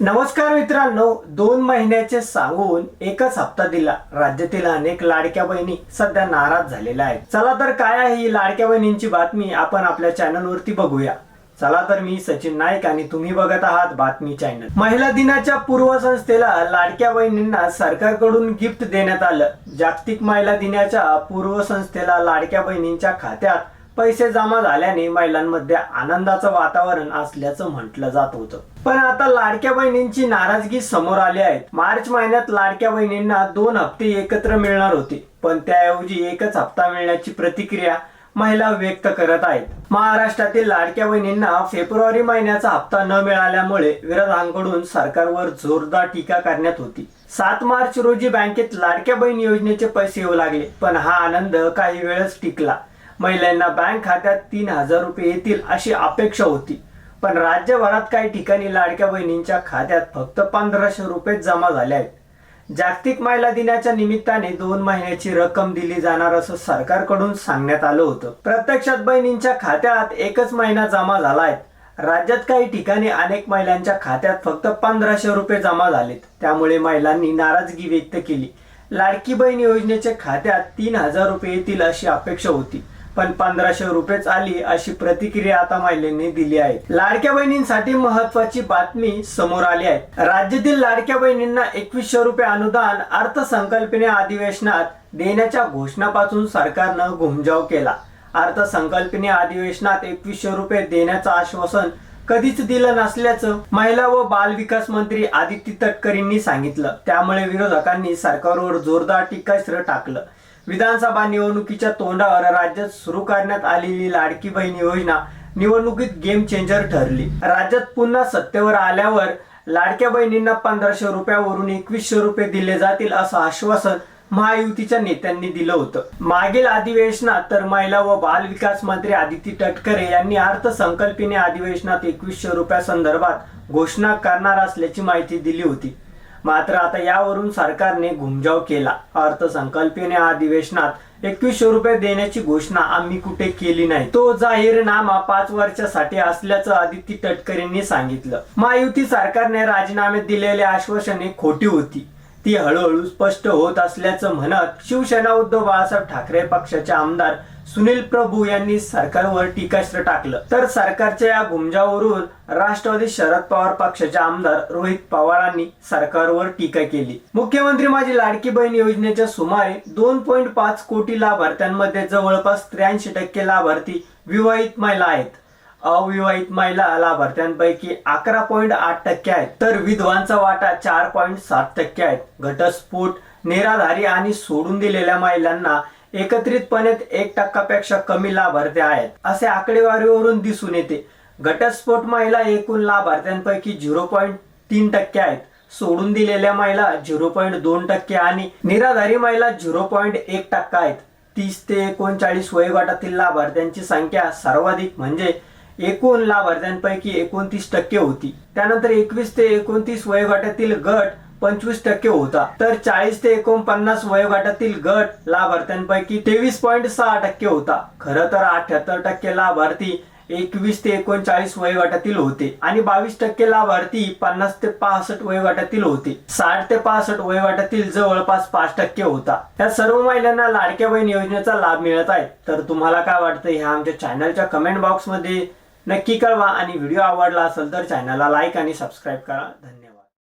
नमस्कार मित्रांनो दोन महिन्याचे सांगून एकच हप्ता दिला. राज्यातील अनेक लाडक्या बहिणी सध्या नाराज झालेल्या आहेत. चला तर काय आहे ही लाडक्या बहिणींची बातमी आपण आपल्या चॅनलवरती बघूया. चला तर मी सचिन नाईक आणि तुम्ही बघत आहात बातमी चॅनल. महिला दिनाच्या पूर्वसंस्थेला लाडक्या बहिणींना सरकारकडून गिफ्ट देण्यात आलं. जागतिक महिला दिनाच्या पूर्वसंस्थेला लाडक्या बहिणींच्या खात्यात पैसे जमा झाल्याने महिलांमध्ये आनंदाचं वातावरण असल्याचं म्हटलं जात होतं. पण आता लाडक्या बहिणींची नाराजगी समोर आली आहे. मार्च महिन्यात लाडक्या बहिणींना दोन हप्ते एकत्र मिळणार होते. पण त्याऐवजी एकच हप्ता मिळण्याची प्रतिक्रिया महिला व्यक्त करत आहेत. महाराष्ट्रातील लाडक्या बहिणींना फेब्रुवारी महिन्याचा हप्ता न मिळाल्यामुळे विरोधांकडून सरकारवर जोरदार टीका करण्यात होती. सात मार्च रोजी बँकेत लाडक्या बहीण योजनेचे पैसे येऊ लागले. पण हा आनंद काही वेळच टिकला. महिलांना बँक खात्यात तीन हजार रुपये येतील अशी अपेक्षा होती. पण राज्यभरात काही ठिकाणी लाडक्या बहिणींच्या खात्यात फक्त पंधराशे रुपये जमा झाले आहेत. जागतिक महिला दिनाच्या निमित्ताने दोन महिन्याची रक्कम दिली जाणार असं सरकारकडून सांगण्यात आलं होतं. प्रत्यक्षात बहिणींच्या खात्यात एकच महिना जमा झाला आहे. राज्यात काही ठिकाणी अनेक महिलांच्या खात्यात फक्त पंधराशे रुपये जमा झालेत. त्यामुळे महिलांनी नाराजगी व्यक्त केली. लाडकी बहीण योजनेच्या खात्यात तीन हजार रुपये येतील अशी अपेक्षा होती. पण पंधराशे रुपयेच आली अशी प्रतिक्रिया आता महिलांनी दिली आहे. लाडक्या बहिणींसाठी महत्वाची बातमी समोर आली आहे. राज्यातील लाडक्या बहिणींना एकवीसशे रुपये अनुदान अर्थसंकल्पने अधिवेशनात देण्याच्या घोषणापासून सरकारनं घुमजाव केला. अर्थसंकल्पने अधिवेशनात एकवीसशे रुपये देण्याचं आश्वासन कधीच दिलं नसल्याचं महिला व बाल विकास मंत्री आदित्य तटकरींनी सांगितलं. त्यामुळे विरोधकांनी सरकारवर जोरदार टीकास्त्र टाकलं. विधानसभा निवडणुकीच्या तोंडावर राज्यात सुरू करण्यात आलेली लाडकी बहीण योजना निवडणुकीत गेम चेंजर ठरली. राज्यात पुन्हा सत्तेवर आल्यावर लाडक्या बहिणींना पंधराशे रुपयावरून एकवीसशे रुपये दिले जातील असं आश्वासन महायुतीच्या नेत्यांनी दिलं होतं. मागील अधिवेशनात तर महिला व बाल विकास मंत्री आदिती तटकरे यांनी अर्थसंकल्पीय अधिवेशनात एकवीसशे रुपया संदर्भात घोषणा करणार असल्याची माहिती दिली होती. मात्र आता यावरून सरकारने घुमजाव केला. अर्थसंकल्पीय अधिवेशनात एकवीसशे रुपये देण्याची घोषणा आम्ही कुठे केली नाही. तो जाहीरनामा पाच वर्षासाठी असल्याचं आदित्य तटकरेंनी सांगितलं. महायुती सरकारने राजीनामे दिलेले आश्वासने खोटी होती. ती हळूहळू स्पष्ट होत असल्याचं म्हणत शिवसेना उद्धव बाळासाहेब ठाकरे पक्षाचे आमदार सुनील प्रभू यांनी सरकारवर टीकास्त्र टाकलं. तर सरकारच्या या गुमजावरून राष्ट्रवादी शरद पवार पक्षाचे आमदार रोहित पवारांनी सरकारवर टीका केली. मुख्यमंत्री माझी लाडकी बहीण योजनेच्या सुमारे दोन पॉईंट पाच कोटी लाभार्थ्यांमध्ये जवळपास त्र्याऐंशी टक्के लाभार्थी विवाहित महिला आहेत. अविवाहित महिला लाभार्थ्यांपैकी अकरा पॉईंट आठ टक्के आहेत. तर विधवांचा वाटा चार पॉईंट सात टक्के आहेत. घटस्फोट निराधारी आणि सोडून दिलेल्या महिलांना एकत्रितपणे एक टक्कापेक्षा कमी लाभार्थी आहेत. असे आकडेवारीवरून दिसून येते. घटस्फोट महिला एकूण लाभार्थ्यांपैकी झिरो पॉईंट तीन टक्के आहेत. सोडून दिलेल्या महिला झिरो पॉईंट दोन टक्के आणि निराधारी महिला झिरो पॉईंट एक टक्का आहेत. तीस ते एकोणचाळीस वयोगटातील लाभार्थ्यांची संख्या सर्वाधिक म्हणजे एकूण लाभार्थ्यांपैकी एकोणतीस टक्के होती. त्यानंतर एकवीस ते एकोणतीस वयोगटातील गट पंचवीस टक्के होता. तर चाळीस ते एकोणपन्नास वयोगटातील गट लाभार्थ्यांपैकी तेवीस पॉईंट सहा टक्के होता. खरं तर अठ्याहत्तर टक्के लाभार्थी एकवीस ते एकोणचाळीस वयोगटातील होते आणि बावीस टक्के लाभार्थी पन्नास ते पासष्ट वयोगटातील होते. साठ ते पासष्ट वयोगटातील जवळपास पाच टक्के होता. या सर्व महिलांना लाडक्या बहीण योजनेचा लाभ मिळत आहे. तर तुम्हाला काय वाटतं ह्या आमच्या चॅनलच्या कमेंट बॉक्समध्ये नक्की कळवा आणि व्हिडिओ आवडला असेल तर चॅनलला लाईक आणि सबस्क्राईब करा. धन्यवाद.